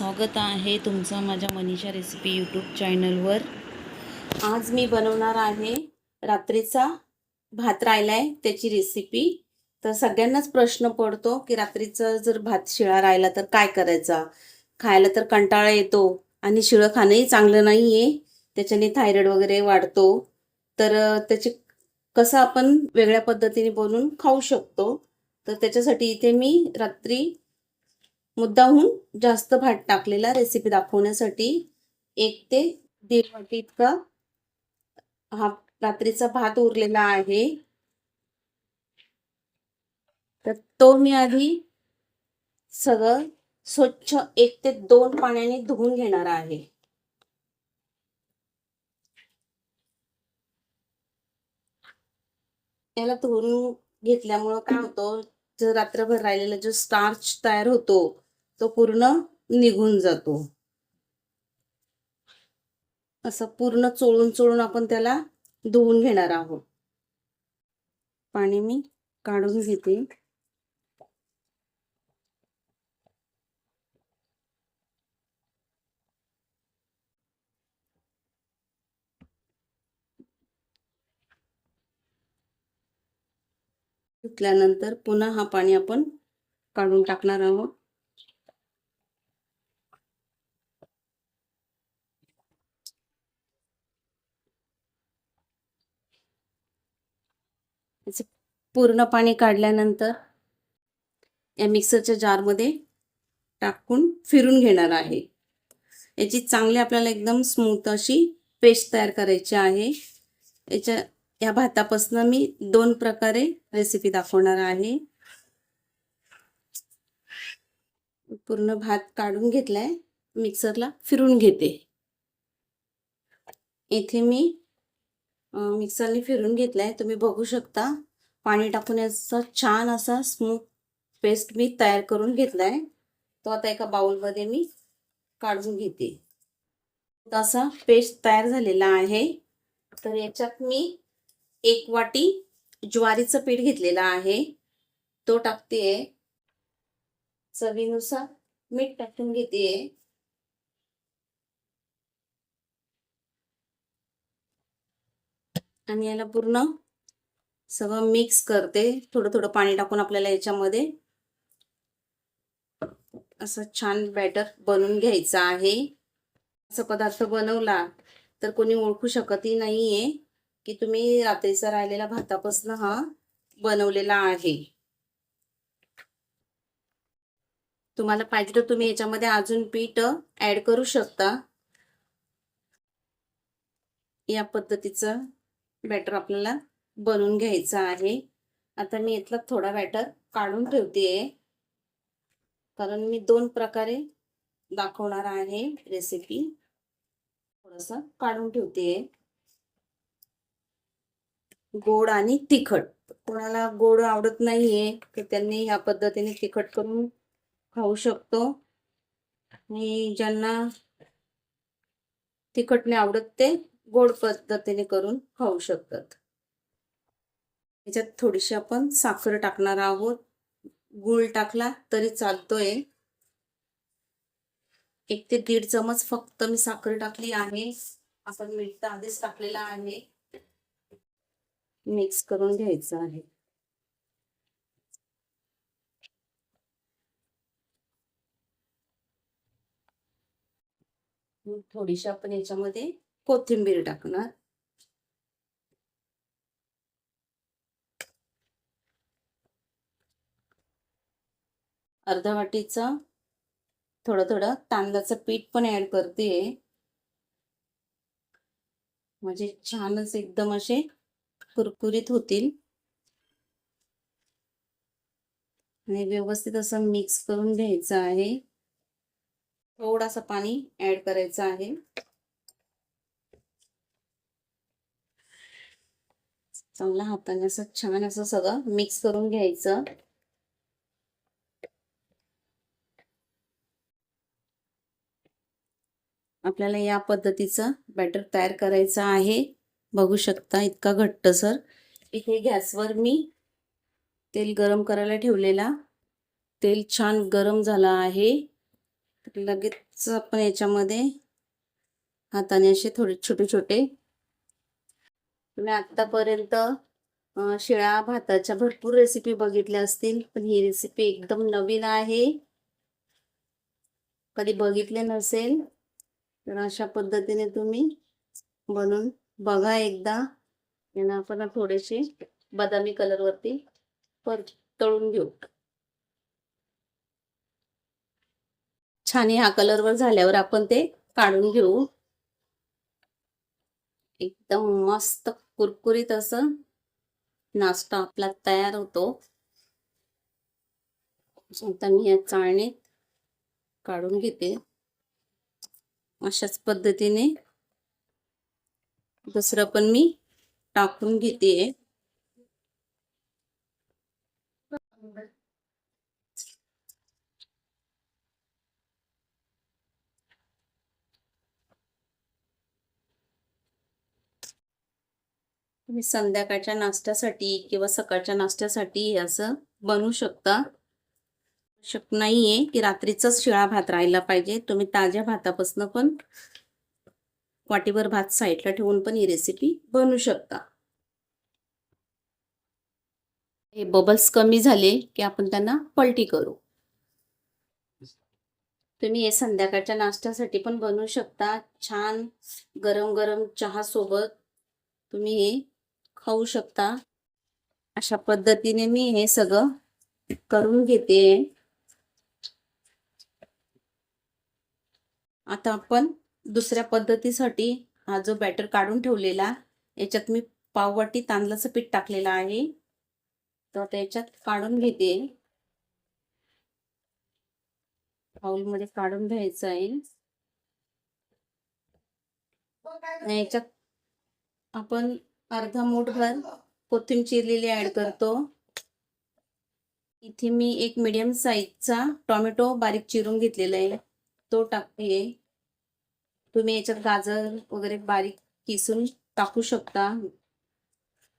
स्वागत आहे तुमचं माझ्या मनीषा रेसिपी यूट्यूब चॅनलवर आज मी बनवणार आहे रात्रीचा भात राहिला आहे त्याची रेसिपी तर सगळ्यांनाच प्रश्न पडतो की रात्रीचा जर भात शिळा राहिला तर काय करायचा? खायला तर कंटाळा येतो आणि शिळं खाणंही चांगलं नाही आहे त्याच्याने थायरॉइड वगैरे वाढतो. तर त्याचे कसं आपण वेगळ्या पद्धतीने बनवून खाऊ शकतो? तर त्याच्यासाठी इथे मी रात्री मुद्दाहून जास्त भात टाकलेला रेसिपी दाखवण्यासाठी एक ते दीड वाटी इतका हा रात्रीचा भात उरलेला आहे. तर तो मी आधी सगळं स्वच्छ एक ते दोन पाण्याने धुवून घेणार आहे. याला धुवून घेतल्यामुळं काय होतं जर रात्रभर राहिलेला जो स्टार्च तयार होतो तो पूर्ण निघून जातो. असं पूर्ण चोळून चोळून आपण त्याला धुवून घेणार आहोत. पाणी मी काढून घेते. धुतल्यानंतर पुन्हा हा पाणी आपण काढून टाकणार आहोत. याचं पूर्ण पाणी काढल्यानंतर या मिक्सरच्या जारमध्ये टाकून फिरून घेणार आहे. याची चांगली आपल्याला एकदम स्मूथ अशी पेस्ट तयार करायची आहे. याच्या या भातापासून मी दोन प्रकारे रेसिपी दाखवणार आहे. पूर्ण भात काढून घेतलाय. मिक्सरला फिरून घेते. इथे मी मिक्सरने फिरून घेतलाय. तुम्ही बघू शकता. पाणी टाकून याचा छान असा स्मूथ पेस्ट मी तयार करून घेतलाय. तो आता एका बाउलमध्ये मी काढून घेते. असा पेस्ट तयार झालेला आहे. तर याच्यात मी एक वाटी ज्वारीचं पीठ घेतलेलं आहे. तो टाकतेय. चवीनुसार मीठ टाकून घेतेय. आणि याला पूर्ण सगळं मिक्स करते. थोडं थोडं पाणी टाकून आपल्याला याच्यामध्ये असं छान बॅटर बनवून घ्यायचं आहे. असा पदार्थ बनवला तर कोणी ओळखू शकतही नाहीये की तुम्ही रात्रीचा राहिलेला भातापासून हा बनवलेला आहे. तुम्हाला पाहिजे तर तुम्ही याच्यामध्ये अजून पीठ ऍड करू शकता. या पद्धतीचं बॅटर आपल्याला बनवून घ्यायचं आहे. आता मी इथला थोडा बॅटर काढून ठेवते कारण मी दोन प्रकारे दाखवणार आहे रेसिपी थोडस काढून ठेवते गोड आणि तिखट. कोणाला गोड आवडत नाहीये तर त्यांनी ह्या पद्धतीने तिखट करून खाऊ शकतो. आणि ज्यांना तिखट नाही आवडत ते गोड पद्धतीने करून खाऊ शकतात. याच्यात थोडीशी आपण साखर टाकणार आहोत. गुळ टाकला तरी चालतोय. एक ते दीड चमच फक्त मी साखर टाकली आहे. आपण मीठ तर आधीच टाकलेलं आहे. मिक्स करून घ्यायचं आहे. थोडीशी आपण याच्यामध्ये कोथिंबीर टाकणार. अर्धा वाटीचा थोडं थोडं तांदळाचं पीठ पण ऍड करते. म्हणजे छानच एकदम असे कुरकुरीत होतील. आणि व्यवस्थित असं मिक्स करून घ्यायचं आहे. थोडासा पाणी ऍड करायचं आहे. चांगल्या हाताने असं छान असं सगळं मिक्स करून घ्यायचं. आपल्याला या पद्धतीचं बॅटर तयार करायचं आहे. बघू शकता इतका घट्टसर इथे गॅसवर मी तेल गरम करायला ठेवलेला. तेल छान गरम झालं आहे. लगेच आपण याच्यामध्ये हाताने असे थोडे छोटे छोटे तुम्ही आतापर्यंत शिळा शिळ्या भाताच्या भरपूर रेसिपी बघितल्या असतील पण ही रेसिपी एकदम नवीन आहे. कधी बघितले नसेल तर अशा पद्धतीने तुम्ही बनवून बघा एकदा. यांना आपण थोडेसे बदामी कलर वरती पर तळून घेऊ. छान ह्या कलरवर झाल्यावर आपण ते काढून घेऊ. एकदम मस्त कुरकुरीत असं नाश्ता आपला तयार होतो. आता मी या चाळणीत काढून घेते. अशाच पद्धतीने. दुसरं पण मी टाकून घेते तुम्ही संध्याकाळच्या नाश्त्यासाठी किंवा सकाळच्या नाश्त्यासाठी असं बनवू शकता. शक नाहीये की रात्रीचाच शिळा भात राहायला पाहिजे. तुम्ही ताज्या भातापासून पण वाटीभर भात साईडला ठेवून पण ही रेसिपी बनवू शकता. हे बबल्स कमी झाले की आपण त्यांना पलटी करू. तुम्ही हे संध्याकाळच्या नाश्त्यासाठी पण बनवू शकता. छान गरम गरम चहा सोबत तुम्ही हे खाऊ शकता. अशा पद्धतीने मी हे सगळं करून घेते. आता आपण दुसऱ्या पद्धतीसाठी हा जो बॅटर काढून ठेवलेला याच्यात मी पाववाटी तांदळाचं पीठ टाकलेलं आहे. तर आता याच्यात काढून घेते. मध्ये काढून घ्यायचं आहे. याच्यात आपण अर्धा मूठभर कोथिंबीर चिरलेली ऍड करतो. इथे मी एक मीडियम साईजचा टोमॅटो बारीक चिरून घेतलेला आहे. तो टाकते तुम्ही याच्यात गाजर वगैरे बारीक किसून टाकू शकता.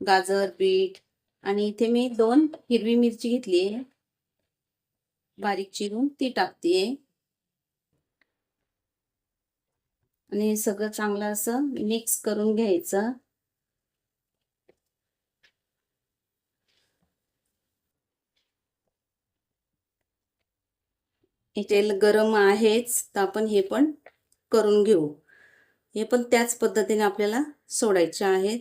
गाजर बीट आणि इथे मी दोन हिरवी मिरची घेतली आहे. बारीक चिरून ती टाकते. आणि सगळं चांगलं असं मिक्स करून घ्यायचं. तेल गरम आहेच तर आपण हे पण करून घेऊ. हे पण त्याच पद्धतीने आपल्याला सोडायचे आहेत.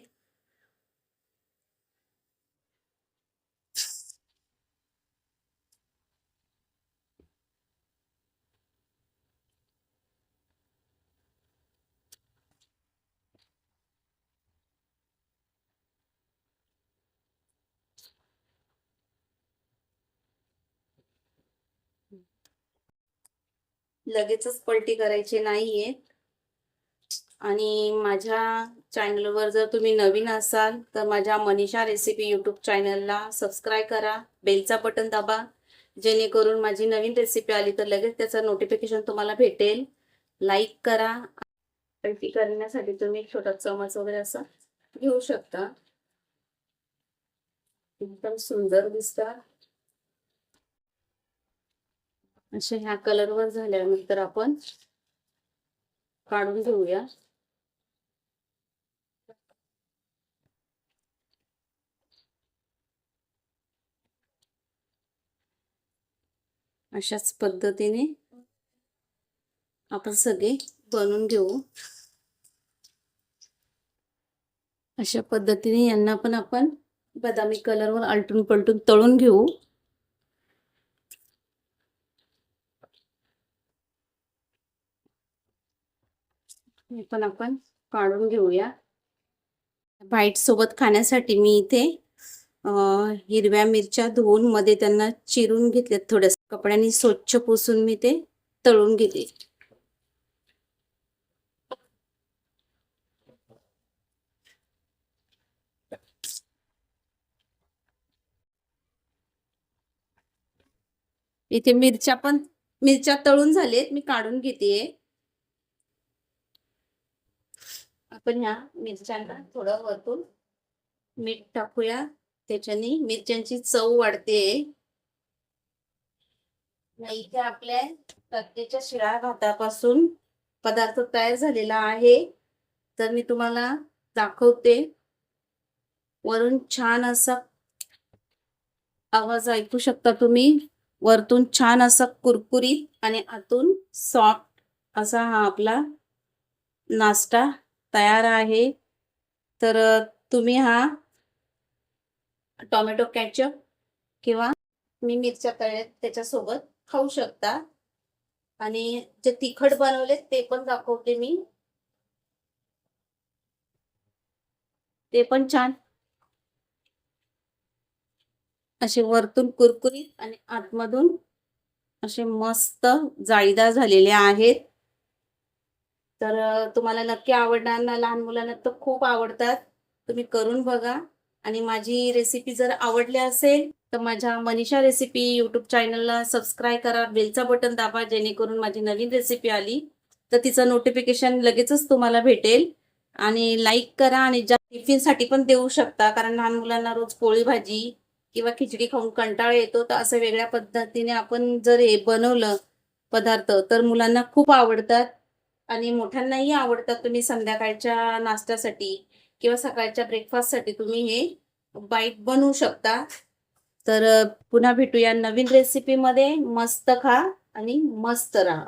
लगेचच पलटी करायची नाहीये. आणि माझ्या चॅनलवर जर तुम्ही नवीन असाल तर माझ्या मनीषा रेसिपी यूट्यूब चॅनलला सबस्क्राईब करा. बेलचा बटन दाबा. जेणेकरून माझी नवीन रेसिपी आली तर लगेच त्याचं नोटिफिकेशन तुम्हाला भेटेल. लाईक करा. पलटी करण्यासाठी तुम्ही छोटा चमच वगैरे असा घेऊ शकता. एकदम सुंदर दिसतात अशा ह्या कलरवर झाल्यानंतर आपण काढून घेऊया. अशाच पद्धतीने आपण सगळे बनवून घेऊ. अशा पद्धतीने यांना पण आपण बदामी कलरवर आलटून पलटून तळून घेऊ. हे पण आपण काढून घेऊया. बाईट सोबत खाण्यासाठी मी इथे हिरव्या मिरच्या धुवून मध्ये त्यांना चिरून घेतल्यात थोड्यास कपड्यांनी स्वच्छ पुसून मी ते तळून घेते. इथे मिरच्या पण मिरच्या तळून झालेत मी काढून घेते आपण ह्या मिरच्यांना थोडं वरतून मीठ टाकूया. त्याच्याने मिरच्यांची चव वाढते. इथे आपल्या रात्रीच्या शिळा भातापासून पदार्थ तयार झालेला आहे. तर मी तुम्हाला दाखवते. वरून छान असा आवाज ऐकू शकता तुम्ही. वरतून छान असा कुरकुरीत आणि आतून सॉफ्ट असा हा आपला नाश्ता तयार आहे. तर तुम्ही हा टोमॅटो कॅचअप किंवा मी मिरच्या तळ्यात त्याच्यासोबत खाऊ शकता. आणि जे तिखट बनवले ते पण दाखवते मी. ते पण छान. असे वरतून कुरकुरीत आणि आतमधून असे मस्त जाळीदार झालेले आहेत. तर तुम्हाला नक्की आवडणार ना लहान मुलांना तर खूप आवडतात. तुम्ही करून बघा. आणि माझी रेसिपी जर आवडली असेल तर माझ्या मनीषा रेसिपी यूट्यूब चॅनलला सबस्क्राईब करा. बेलचा बटन दाबा जेणेकरून माझी नवीन रेसिपी आली तर तिचं नोटिफिकेशन लगेचच तुम्हाला भेटेल. आणि लाईक करा आणि ज्या टिफिनसाठी पण देऊ शकता कारण लहान मुलांना रोज पोळी भाजी किंवा खिचडी खाऊन कंटाळा येतो तर असं वेगळ्या पद्धतीने आपण जर हे बनवलं पदार्थ तर मुलांना खूप आवडतात. आणि मोठ्यांनाही आवडतात तुम्ही संध्याकाळच्या नाश्त्यासाठी किंवा सकाळच्या ब्रेकफास्टसाठी तुम्ही हे बाईट बनवू शकता. तर पुन्हा भेटूया नवीन रेसिपीमध्ये मस्त खा आणि मस्त राहा.